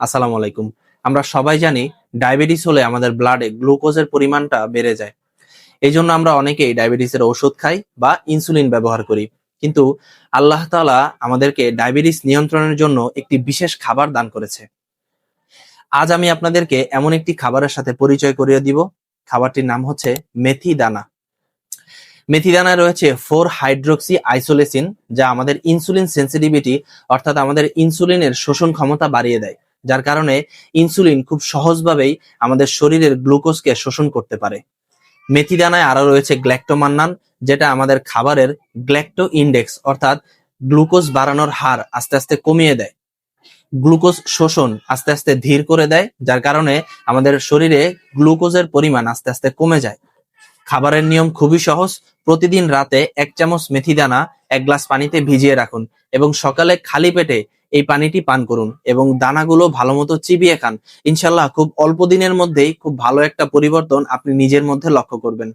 আসসালামু আলাইকুম। আমরা সবাই জানি ডায়াবেটিস হলে আমাদের ব্লাডে গ্লুকোজের পরিমাণটা বেড়ে যায়। এই জন্য আমরা অনেকেই ডায়াবেটিসের ওষুধ খাই বা ইনসুলিন ব্যবহার করি। কিন্তু আল্লাহ তাআলা আমাদেরকে ডায়াবেটিস নিয়ন্ত্রণের জন্য একটি বিশেষ খাবার দান করেছে। আজ আমি আপনাদেরকে এমন একটি খাবারের সাথে পরিচয় করিয়ে দিব। খাবারটির নাম হচ্ছে মেথি দানা মেথি দানায় রয়েছে ফোর হাইড্রোক্সি আইসোলেসিন, যা আমাদের ইনসুলিন সেন্সিটিভিটি অর্থাৎ আমাদের ইনসুলিনের শোষণ ক্ষমতা বাড়িয়ে দেয়। যার কারণে ইনসুলিন খুব সহজভাবেই আমাদের শরীরের গ্লুকোজকে শোষণ করতে পারে। মেথি দানায় আরও রয়েছে গ্ল্যাক্টোমান্নান, যেটা আমাদের খাবারের গ্ল্যাক্টো ইন্ডেক্স, অর্থাৎ গ্লুকোজ বাড়ানোর হার আস্তে আস্তে কমিয়ে দেয়। গ্লুকোজ শোষণ আস্তে আস্তে ধীর করে দেয়, যার কারণে আমাদের শরীরে গ্লুকোজের পরিমাণ আস্তে আস্তে কমে যায়। খাবারের নিয়ম খুবই সহজ, প্রতিদিন রাতে এক চামচ মেথি দানা এক গ্লাস পানিতে ভিজিয়ে রাখুন এবং সকালে খালি পেটে এই পানিটি পান করুন এবং দানাগুলো ভালো মতো চিবিয়ে খান। ইনশাল্লাহ খুব অল্প দিনের মধ্যেই খুব ভালো একটা পরিবর্তন আপনি নিজের মধ্যে লক্ষ্য করবেন।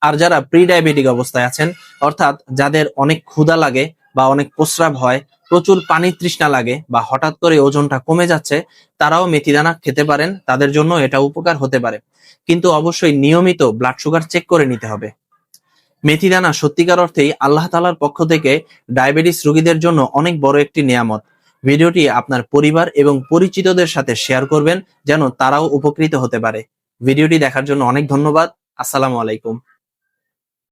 আর যারা প্রি ডায়াবেটিক অবস্থায় আছেন, অর্থাৎ যাদের অনেক ক্ষুধা লাগে বা অনেক প্রস্রাব হয়, প্রচুর পানির তৃষ্ণা লাগে বা হঠাৎ করে ওজনটা কমে যাচ্ছে, তারাও মেথি দানা খেতে পারেন, তাদের জন্য এটা উপকার হতে পারে। কিন্তু অবশ্যই নিয়মিত ব্লাড সুগার চেক করে নিতে হবে। মেথি দানা সত্যিকার অর্থেই আল্লাহ তালার পক্ষ থেকে ডায়াবেটিস রোগীদের জন্য অনেক বড় একটি নিয়ামত। ভিডিওটি আপনার পরিবার এবং পরিচিতদের সাথে শেয়ার করবেন, যেন তারাও উপকৃত হতে পারে। ভিডিওটি দেখার জন্য অনেক ধন্যবাদ। আসসালামু আলাইকুম।